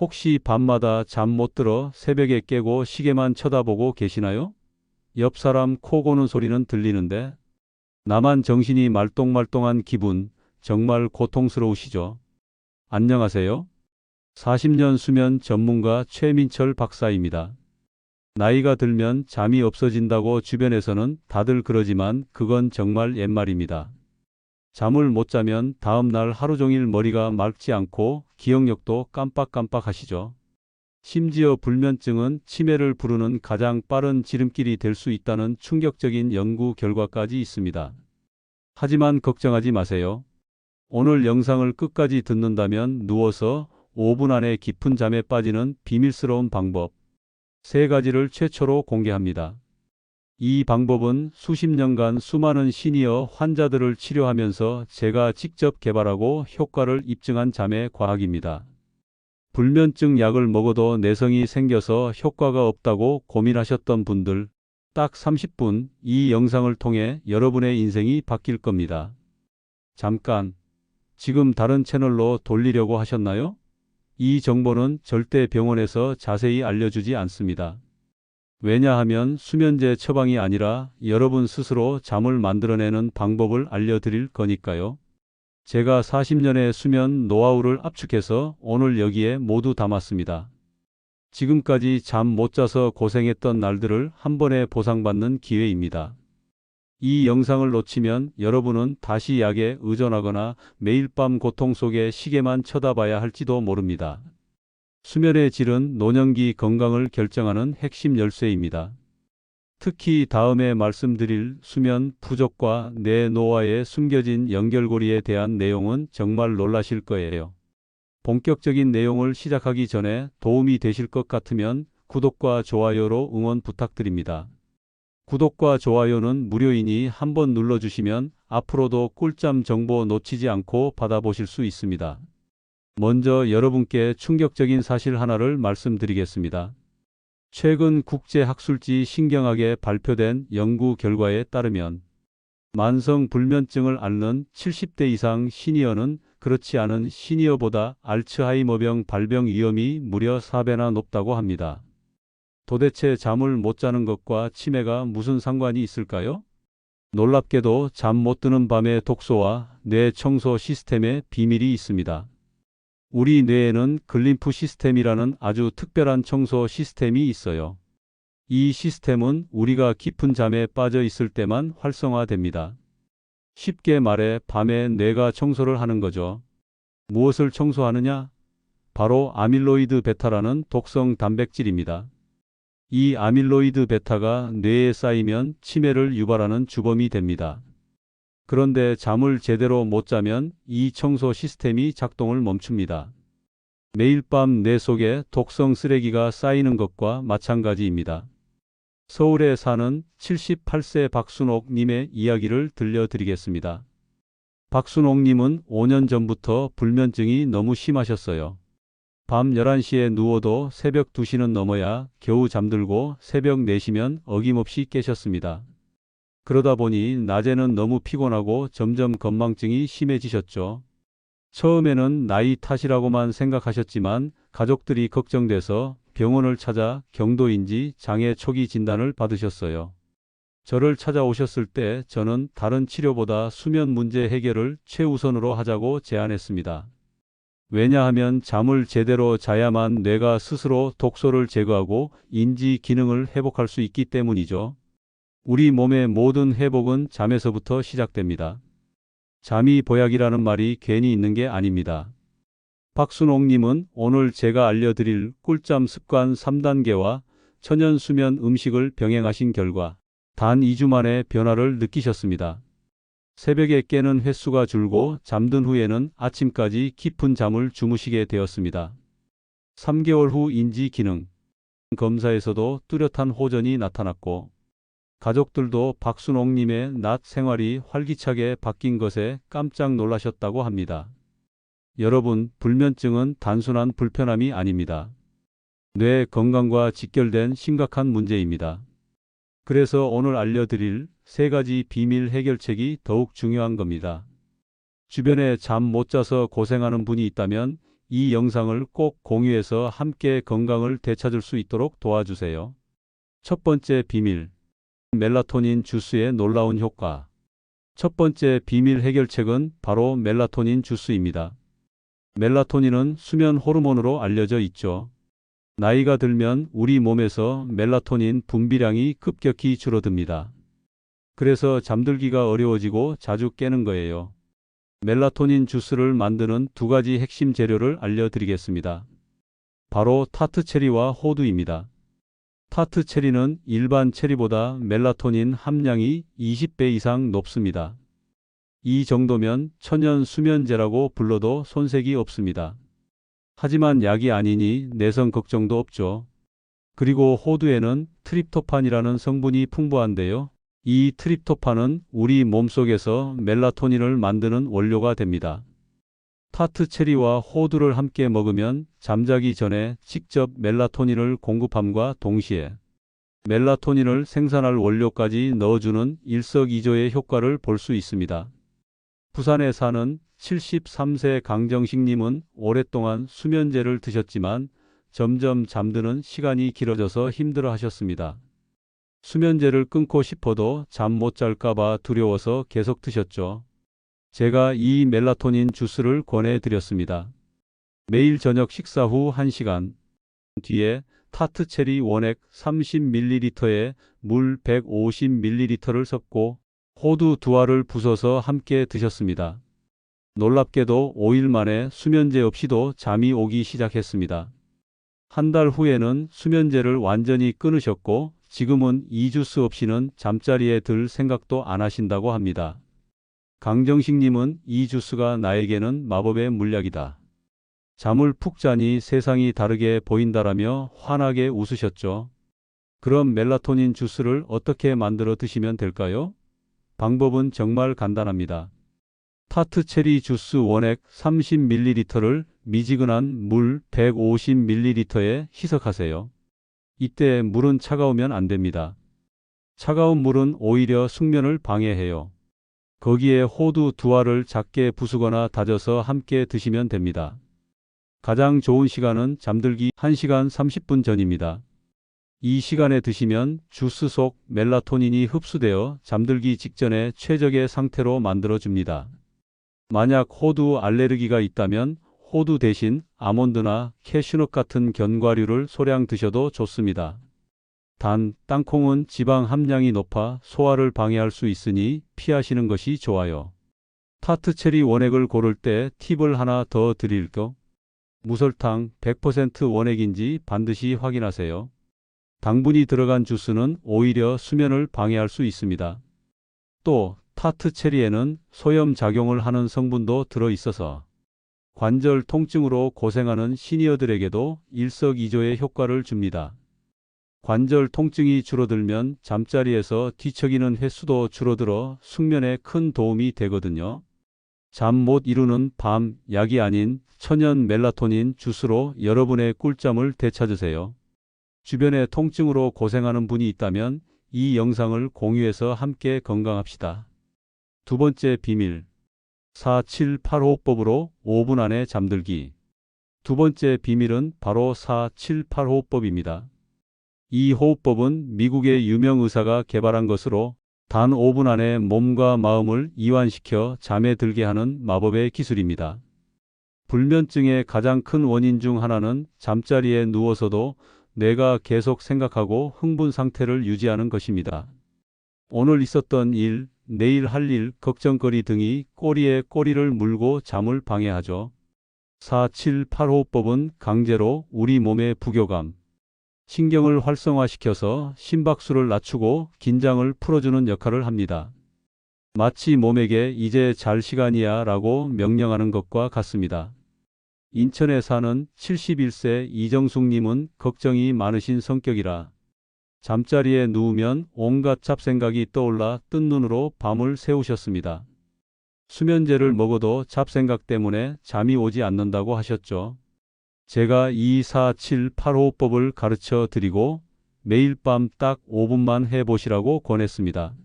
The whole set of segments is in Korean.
혹시 밤마다 잠 못 들어 새벽에 깨고 시계만 쳐다보고 계시나요? 옆 사람 코 고는 소리는 들리는데 나만 정신이 말똥말똥한 기분 정말 고통스러우시죠? 안녕하세요. 40년 수면 전문가 최민철 박사입니다. 나이가 들면 잠이 없어진다고 주변에서는 다들 그러지만 그건 정말 옛말입니다. 잠을 못 자면 다음 날 하루 종일 머리가 맑지 않고 기억력도 깜빡깜빡 하시죠. 심지어 불면증은 치매를 부르는 가장 빠른 지름길이 될 수 있다는 충격적인 연구 결과까지 있습니다. 하지만 걱정하지 마세요. 오늘 영상을 끝까지 듣는다면 누워서 5분 안에 깊은 잠에 빠지는 비밀스러운 방법 세 가지를 최초로 공개합니다. 이 방법은 수십 년간 수많은 시니어 환자들을 치료하면서 제가 직접 개발하고 효과를 입증한 잠의 과학입니다. 불면증 약을 먹어도 내성이 생겨서 효과가 없다고 고민하셨던 분들, 딱 30분 이 영상을 통해 여러분의 인생이 바뀔 겁니다. 잠깐, 지금 다른 채널로 돌리려고 하셨나요? 이 정보는 절대 병원에서 자세히 알려주지 않습니다. 왜냐하면 수면제 처방이 아니라 여러분 스스로 잠을 만들어내는 방법을 알려드릴 거니까요. 제가 40년의 수면 노하우를 압축해서 오늘 여기에 모두 담았습니다. 지금까지 잠 못 자서 고생했던 날들을 한 번에 보상받는 기회입니다. 이 영상을 놓치면 여러분은 다시 약에 의존하거나 매일 밤 고통 속에 시계만 쳐다봐야 할지도 모릅니다. 수면의 질은 노년기 건강을 결정하는 핵심 열쇠입니다. 특히 다음에 말씀드릴 수면 부족과 뇌 노화에 숨겨진 연결고리에 대한 내용은 정말 놀라실 거예요. 본격적인 내용을 시작하기 전에 도움이 되실 것 같으면 구독과 좋아요로 응원 부탁드립니다. 구독과 좋아요는 무료이니 한번 눌러주시면 앞으로도 꿀잠 정보 놓치지 않고 받아보실 수 있습니다. 먼저 여러분께 충격적인 사실 하나를 말씀드리겠습니다. 최근 국제학술지 신경학에 발표된 연구 결과에 따르면 만성 불면증을 앓는 70대 이상 시니어는 그렇지 않은 시니어보다 알츠하이머병 발병 위험이 무려 4배나 높다고 합니다. 도대체 잠을 못 자는 것과 치매가 무슨 상관이 있을까요? 놀랍게도 잠 못 드는 밤의 독소와 뇌 청소 시스템에 비밀이 있습니다. 우리 뇌에는 글림프 시스템이라는 아주 특별한 청소 시스템이 있어요. 이 시스템은 우리가 깊은 잠에 빠져 있을 때만 활성화됩니다. 쉽게 말해 밤에 뇌가 청소를 하는 거죠. 무엇을 청소하느냐? 바로 아밀로이드 베타라는 독성 단백질입니다. 이 아밀로이드 베타가 뇌에 쌓이면 치매를 유발하는 주범이 됩니다. 그런데 잠을 제대로 못 자면 이 청소 시스템이 작동을 멈춥니다. 매일 밤 뇌 속에 독성 쓰레기가 쌓이는 것과 마찬가지입니다. 서울에 사는 78세 박순옥 님의 이야기를 들려드리겠습니다. 박순옥 님은 5년 전부터 불면증이 너무 심하셨어요. 밤 11시에 누워도 새벽 2시는 넘어야 겨우 잠들고 새벽 4시면 어김없이 깨셨습니다. 그러다 보니 낮에는 너무 피곤하고 점점 건망증이 심해지셨죠. 처음에는 나이 탓이라고만 생각하셨지만 가족들이 걱정돼서 병원을 찾아 경도인지 장애 초기 진단을 받으셨어요. 저를 찾아오셨을 때 저는 다른 치료보다 수면 문제 해결을 최우선으로 하자고 제안했습니다. 왜냐하면 잠을 제대로 자야만 뇌가 스스로 독소를 제거하고 인지 기능을 회복할 수 있기 때문이죠. 우리 몸의 모든 회복은 잠에서부터 시작됩니다. 잠이 보약이라는 말이 괜히 있는 게 아닙니다. 박순옥님은 오늘 제가 알려드릴 꿀잠 습관 3단계와 천연 수면 음식을 병행하신 결과 단 2주 만에 변화를 느끼셨습니다. 새벽에 깨는 횟수가 줄고 잠든 후에는 아침까지 깊은 잠을 주무시게 되었습니다. 3개월 후 인지 기능 검사에서도 뚜렷한 호전이 나타났고 가족들도 박순옥님의 낮 생활이 활기차게 바뀐 것에 깜짝 놀라셨다고 합니다. 여러분, 불면증은 단순한 불편함이 아닙니다. 뇌 건강과 직결된 심각한 문제입니다. 그래서 오늘 알려드릴 세 가지 비밀 해결책이 더욱 중요한 겁니다. 주변에 잠 못 자서 고생하는 분이 있다면 이 영상을 꼭 공유해서 함께 건강을 되찾을 수 있도록 도와주세요. 첫 번째 비밀. 멜라토닌 주스의 놀라운 효과. 첫 번째 비밀 해결책은 바로 멜라토닌 주스입니다. 멜라토닌은 수면 호르몬으로 알려져 있죠. 나이가 들면 우리 몸에서 멜라토닌 분비량이 급격히 줄어듭니다. 그래서 잠들기가 어려워지고 자주 깨는 거예요. 멜라토닌 주스를 만드는 두 가지 핵심 재료를 알려드리겠습니다. 바로 타트 체리와 호두입니다. 타트 체리는 일반 체리보다 멜라토닌 함량이 20배 이상 높습니다. 이 정도면 천연 수면제라고 불러도 손색이 없습니다. 하지만 약이 아니니 내성 걱정도 없죠. 그리고 호두에는 트립토판이라는 성분이 풍부한데요. 이 트립토판은 우리 몸속에서 멜라토닌을 만드는 원료가 됩니다. 타트 체리와 호두를 함께 먹으면 잠자기 전에 직접 멜라토닌을 공급함과 동시에 멜라토닌을 생산할 원료까지 넣어주는 일석이조의 효과를 볼 수 있습니다. 부산에 사는 73세 강정식님은 오랫동안 수면제를 드셨지만 점점 잠드는 시간이 길어져서 힘들어 하셨습니다. 수면제를 끊고 싶어도 잠 못 잘까봐 두려워서 계속 드셨죠. 제가 이 멜라토닌 주스를 권해드렸습니다. 매일 저녁 식사 후 1시간 뒤에 타트 체리 원액 30ml에 물 150ml를 섞고 호두 두 알을 부숴서 함께 드셨습니다. 놀랍게도 5일 만에 수면제 없이도 잠이 오기 시작했습니다. 한 달 후에는 수면제를 완전히 끊으셨고 지금은 이 주스 없이는 잠자리에 들 생각도 안 하신다고 합니다. 강정식님은 이 주스가 나에게는 마법의 물약이다. 잠을 푹 자니 세상이 다르게 보인다라며 환하게 웃으셨죠. 그럼 멜라토닌 주스를 어떻게 만들어 드시면 될까요? 방법은 정말 간단합니다. 타트 체리 주스 원액 30ml를 미지근한 물 150ml에 희석하세요. 이때 물은 차가우면 안 됩니다. 차가운 물은 오히려 숙면을 방해해요. 거기에 호두 두 알을 작게 부수거나 다져서 함께 드시면 됩니다. 가장 좋은 시간은 잠들기 1시간 30분 전입니다. 이 시간에 드시면 주스 속 멜라토닌이 흡수되어 잠들기 직전에 최적의 상태로 만들어줍니다. 만약 호두 알레르기가 있다면 호두 대신 아몬드나 캐슈넛 같은 견과류를 소량 드셔도 좋습니다. 단, 땅콩은 지방 함량이 높아 소화를 방해할 수 있으니 피하시는 것이 좋아요. 타트 체리 원액을 고를 때 팁을 하나 더 드릴까? 무설탕 100% 원액인지 반드시 확인하세요. 당분이 들어간 주스는 오히려 수면을 방해할 수 있습니다. 또 타트 체리에는 소염 작용을 하는 성분도 들어 있어서 관절 통증으로 고생하는 시니어들에게도 일석이조의 효과를 줍니다. 관절 통증이 줄어들면 잠자리에서 뒤척이는 횟수도 줄어들어 숙면에 큰 도움이 되거든요. 잠 못 이루는 밤 약이 아닌 천연 멜라토닌 주스로 여러분의 꿀잠을 되찾으세요. 주변에 통증으로 고생하는 분이 있다면 이 영상을 공유해서 함께 건강합시다. 두 번째 비밀. 4785법으로 5분 안에 잠들기. 두 번째 비밀은 바로 4785법입니다. 이 호흡법은 미국의 유명 의사가 개발한 것으로 단 5분 안에 몸과 마음을 이완시켜 잠에 들게 하는 마법의 기술입니다. 불면증의 가장 큰 원인 중 하나는 잠자리에 누워서도 뇌가 계속 생각하고 흥분 상태를 유지하는 것입니다. 오늘 있었던 일, 내일 할 일, 걱정거리 등이 꼬리에 꼬리를 물고 잠을 방해하죠. 4785법은 강제로 우리 몸의 부교감, 신경을 활성화시켜서 심박수를 낮추고 긴장을 풀어주는 역할을 합니다. 마치 몸에게 이제 잘 시간이야 라고 명령하는 것과 같습니다. 인천에 사는 71세 이정숙님은 걱정이 많으신 성격이라 잠자리에 누우면 온갖 잡생각이 떠올라 뜬 눈으로 밤을 새우셨습니다. 수면제를 먹어도 잡생각 때문에 잠이 오지 않는다고 하셨죠. 제가 24785법을 가르쳐 드리고 매일 밤 딱 5분만 해보시라고 권했습니다.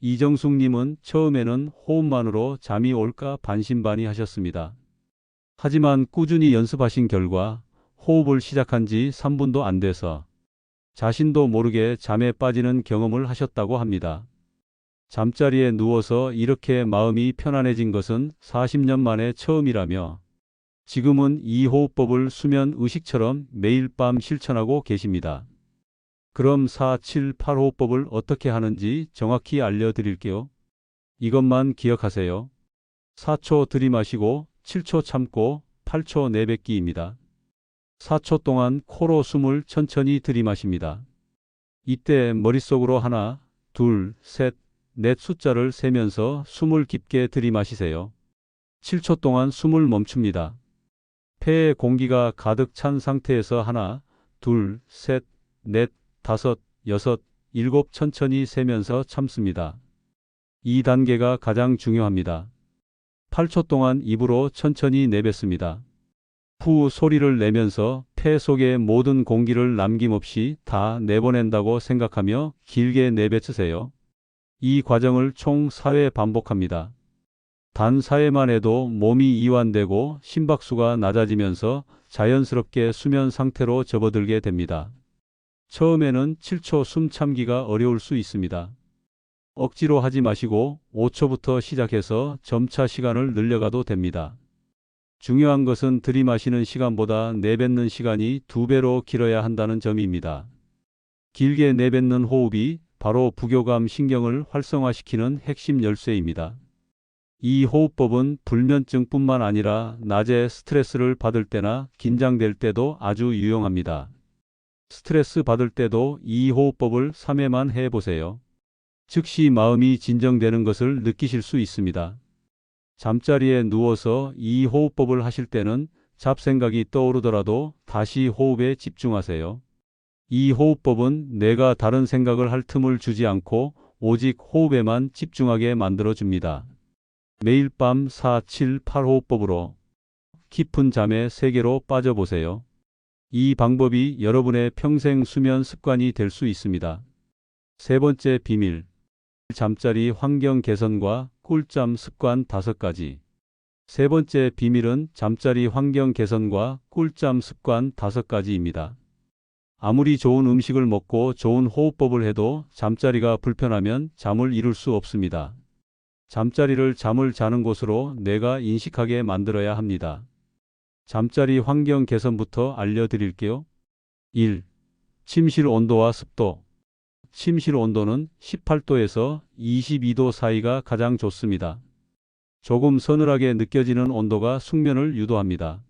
이정숙님은 처음에는 호흡만으로 잠이 올까 반신반의 하셨습니다. 하지만 꾸준히 연습하신 결과 호흡을 시작한 지 3분도 안 돼서 자신도 모르게 잠에 빠지는 경험을 하셨다고 합니다. 잠자리에 누워서 이렇게 마음이 편안해진 것은 40년 만에 처음이라며 지금은 이 호흡법을 수면 의식처럼 매일 밤 실천하고 계십니다. 그럼 4, 7, 8 호흡법을 어떻게 하는지 정확히 알려드릴게요. 이것만 기억하세요. 4초 들이마시고 7초 참고 8초 내뱉기입니다. 4초 동안 코로 숨을 천천히 들이마십니다. 이때 머릿속으로 하나, 둘, 셋, 넷 숫자를 세면서 숨을 깊게 들이마시세요. 7초 동안 숨을 멈춥니다. 폐에 공기가 가득 찬 상태에서 하나, 둘, 셋, 넷, 다섯, 여섯, 일곱 천천히 세면서 참습니다. 이 단계가 가장 중요합니다. 8초 동안 입으로 천천히 내뱉습니다. 후 소리를 내면서 폐 속의 모든 공기를 남김없이 다 내보낸다고 생각하며 길게 내뱉으세요. 이 과정을 총 4회 반복합니다. 단 4회만 해도 몸이 이완되고 심박수가 낮아지면서 자연스럽게 수면 상태로 접어들게 됩니다. 처음에는 7초 숨 참기가 어려울 수 있습니다. 억지로 하지 마시고 5초부터 시작해서 점차 시간을 늘려가도 됩니다. 중요한 것은 들이마시는 시간보다 내뱉는 시간이 두 배로 길어야 한다는 점입니다. 길게 내뱉는 호흡이 바로 부교감 신경을 활성화시키는 핵심 열쇠입니다. 이 호흡법은 불면증뿐만 아니라 낮에 스트레스를 받을 때나 긴장될 때도 아주 유용합니다. 스트레스 받을 때도 이 호흡법을 3회만 해보세요. 즉시 마음이 진정되는 것을 느끼실 수 있습니다. 잠자리에 누워서 이 호흡법을 하실 때는 잡생각이 떠오르더라도 다시 호흡에 집중하세요. 이 호흡법은 내가 다른 생각을 할 틈을 주지 않고 오직 호흡에만 집중하게 만들어 줍니다. 매일 밤 4, 7, 8 호흡법으로 깊은 잠의 세계로 빠져보세요. 이 방법이 여러분의 평생 수면 습관이 될 수 있습니다. 세 번째 비밀. 잠자리 환경 개선과 꿀잠 습관 다섯 가지. 세 번째 비밀은 잠자리 환경 개선과 꿀잠 습관 다섯 가지입니다. 아무리 좋은 음식을 먹고 좋은 호흡법을 해도 잠자리가 불편하면 잠을 이룰 수 없습니다. 잠자리를 잠을 자는 곳으로 내가 인식하게 만들어야 합니다. 잠자리 환경 개선부터 알려드릴게요. 1. 침실 온도와 습도. 침실 온도는 18도에서 22도 사이가 가장 좋습니다. 조금 서늘하게 느껴지는 온도가 숙면을 유도합니다.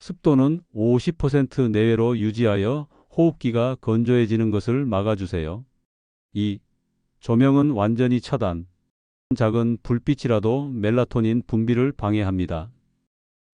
습도는 50% 내외로 유지하여 호흡기가 건조해지는 것을 막아주세요. 2. 조명은 완전히 차단. 작은 불빛이라도 멜라토닌 분비를 방해합니다.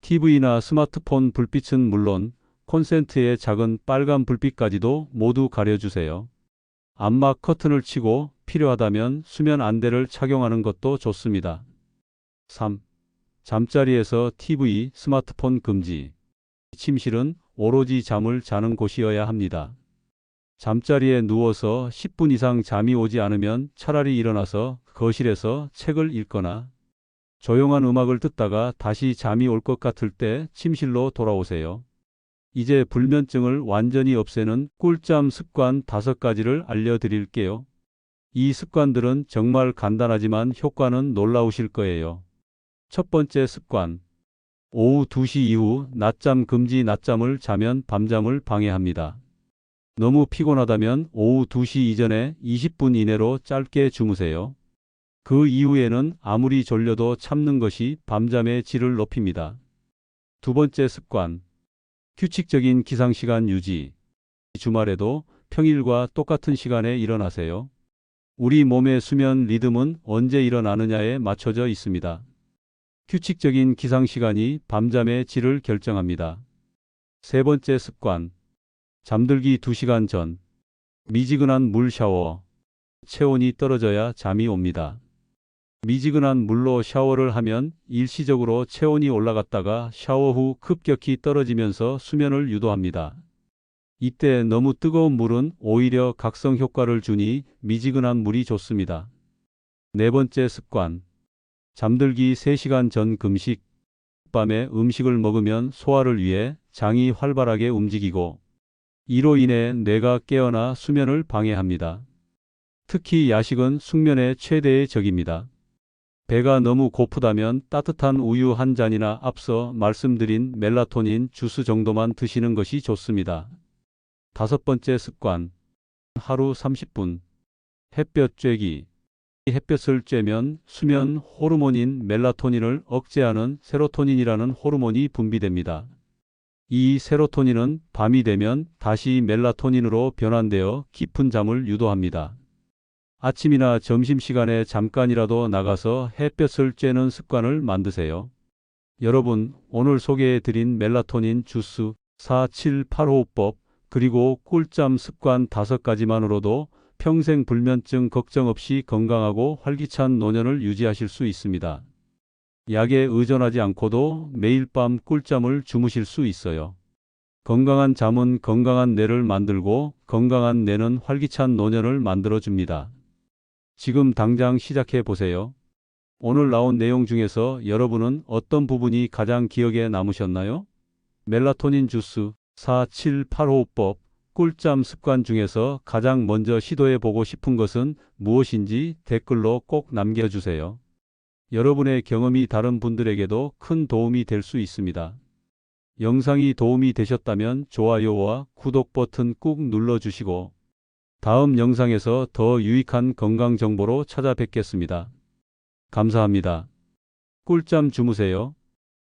TV나 스마트폰 불빛은 물론 콘센트의 작은 빨간 불빛까지도 모두 가려주세요. 암막 커튼을 치고 필요하다면 수면 안대를 착용하는 것도 좋습니다. 3. 잠자리에서 TV, 스마트폰 금지. 침실은 오로지 잠을 자는 곳이어야 합니다. 잠자리에 누워서 10분 이상 잠이 오지 않으면 차라리 일어나서 거실에서 책을 읽거나 조용한 음악을 듣다가 다시 잠이 올 것 같을 때 침실로 돌아오세요. 이제 불면증을 완전히 없애는 꿀잠 습관 다섯 가지를 알려드릴게요. 이 습관들은 정말 간단하지만 효과는 놀라우실 거예요. 첫 번째 습관. 오후 2시 이후 낮잠 금지 낮잠을 자면 밤잠을 방해합니다. 너무 피곤하다면 오후 2시 이전에 20분 이내로 짧게 주무세요. 그 이후에는 아무리 졸려도 참는 것이 밤잠의 질을 높입니다. 두 번째 습관. 규칙적인 기상시간 유지. 주말에도 평일과 똑같은 시간에 일어나세요. 우리 몸의 수면 리듬은 언제 일어나느냐에 맞춰져 있습니다. 규칙적인 기상시간이 밤잠의 질을 결정합니다. 세 번째 습관. 잠들기 2시간 전. 미지근한 물 샤워. 체온이 떨어져야 잠이 옵니다. 미지근한 물로 샤워를 하면 일시적으로 체온이 올라갔다가 샤워 후 급격히 떨어지면서 수면을 유도합니다. 이때 너무 뜨거운 물은 오히려 각성 효과를 주니 미지근한 물이 좋습니다. 네 번째 습관. 잠들기 3시간 전 금식. 밤에 음식을 먹으면 소화를 위해 장이 활발하게 움직이고 이로 인해 뇌가 깨어나 수면을 방해합니다. 특히 야식은 숙면의 최대의 적입니다. 배가 너무 고프다면 따뜻한 우유 한 잔이나 앞서 말씀드린 멜라토닌 주스 정도만 드시는 것이 좋습니다. 다섯 번째 습관. 하루 30분. 햇볕 쬐기. 이 햇볕을 쬐면 수면 호르몬인 멜라토닌을 억제하는 세로토닌이라는 호르몬이 분비됩니다. 이 세로토닌은 밤이 되면 다시 멜라토닌으로 변환되어 깊은 잠을 유도합니다. 아침이나 점심시간에 잠깐이라도 나가서 햇볕을 쬐는 습관을 만드세요. 여러분, 오늘 소개해 드린 멜라토닌 주스 4785법 그리고 꿀잠 습관 다섯 가지만으로도 평생 불면증 걱정 없이 건강하고 활기찬 노년을 유지하실 수 있습니다. 약에 의존하지 않고도 매일 밤 꿀잠을 주무실 수 있어요. 건강한 잠은 건강한 뇌를 만들고 건강한 뇌는 활기찬 노년을 만들어 줍니다. 지금 당장 시작해 보세요. 오늘 나온 내용 중에서 여러분은 어떤 부분이 가장 기억에 남으셨나요? 멜라토닌 주스 4785법 꿀잠 습관 중에서 가장 먼저 시도해 보고 싶은 것은 무엇인지 댓글로 꼭 남겨주세요. 여러분의 경험이 다른 분들에게도 큰 도움이 될 수 있습니다. 영상이 도움이 되셨다면 좋아요와 구독 버튼 꾹 눌러주시고 다음 영상에서 더 유익한 건강 정보로 찾아뵙겠습니다. 감사합니다. 꿀잠 주무세요.